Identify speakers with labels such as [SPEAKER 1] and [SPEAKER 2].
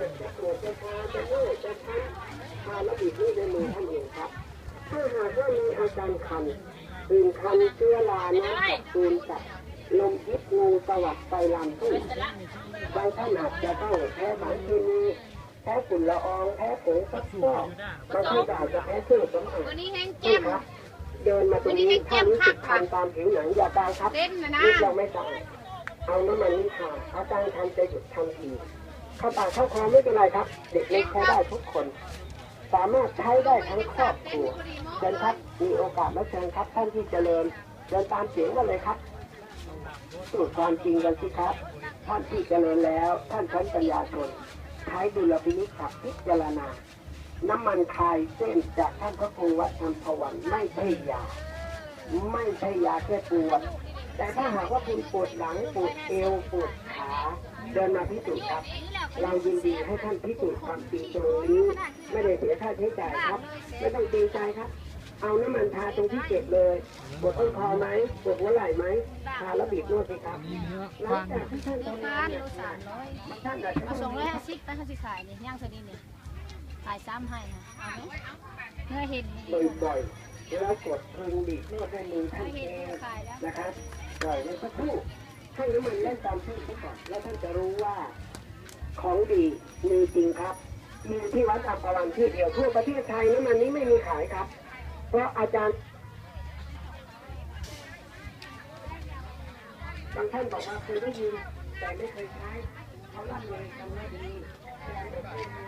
[SPEAKER 1] จะปวดจะชาจะเมื่อยจะคันทาแล้วบีบนี่ในมือท่านเองครับถ้าหากว่ามีอาการคันปืนคันเชื้อรานะกับปืนจับลมพิษงูสวัสดไฟลามทุ่งบางท่านอาจจะต้องแพ้สารเคมีแพ้ฝุ่นละอองแพ้ผงซักฟอกบางท่านก็อาจจะแพ้เครื่องสำอาง
[SPEAKER 2] วันนี้แห้ง
[SPEAKER 1] นี่
[SPEAKER 2] แจ่ม
[SPEAKER 1] ครับเดินมาตรงนี้ถ้ารู้สึกคันตามผิวหนังอย่าตายครับ
[SPEAKER 2] เต้นนะนะ
[SPEAKER 1] นี่เราไม่ตายเอาน้ำมันนี้ทาอาการคันจะหยุดทันที เข้าปากเข้าคอไม่เป็นไรครับ เด็กเล็กใช้ได้ทุกคน สามารถใช้ได้ทั้งครอบครัวเชิญครับมีโอกาสแล้วเชิญครับท่านที่เจริญเดินตามเสียงกันเลยครับสูตรความจริงกันสิครับ ท่านที่เจริญแล้ว ท่านชั้นปัญญาชนใช้ดุลพินิจขับพิจารณา น้ำมันคายเส้นจากท่านพระครูวัดธรรมพวันไม่ใช่ยา ไม่ใช่ยาแก้ปวด แต่ถ้าหากว่าคุณปวดหลังปวดเอวปวดขา เดินมาพิสูจน์ครับ เรายินดีให้ท่านพิสูจน์ความจริงตรงนี้ไม่ได้เสียค่าใช้จ่ายครับ ไม่ต้องเกรงใจครับ เอาน้ำมันทาตรงที่เจ็บเลยปวดต้นคอไหมปวดหัวไหล่ไหมทาแล้วบีบนวดสิครับหลังจากที่ท่านทำ
[SPEAKER 2] บ้างา
[SPEAKER 1] น
[SPEAKER 2] น
[SPEAKER 1] เนี่ย
[SPEAKER 2] โลสามร้อย
[SPEAKER 1] ท่านอาจจะ
[SPEAKER 2] เอาสองร้อยห้าสิบไปเขาสิขายเนี่ยย่างเท่านี้เนี่ยขายซ้ำให้ค่ะเอาไหมเมื่อเห็น
[SPEAKER 1] บ่อยๆแล้วกดพึงบีบนวดด้วยมือท่าน
[SPEAKER 2] เมื่อ
[SPEAKER 1] เอ
[SPEAKER 2] เห็น
[SPEAKER 1] ง
[SPEAKER 2] ขายแล้ว
[SPEAKER 1] นะครับปล่อยไว้สักครู่ ให้น้ำมันเล่นตามชื่อซะก่อน แล้วท่านจะรู้ว่าของดีมีจริงครับ มีที่วัดอัมพวันที่เดียวทั่วประเทศไทยน้ำมันนี้ไม่มีขายครับ เพราะอาจารย์บางท่านบอกว่าเคยได้ยินแต่ไม่เคยใช้เขาล่ำเลยทำได้ดีแต่ไม่เคย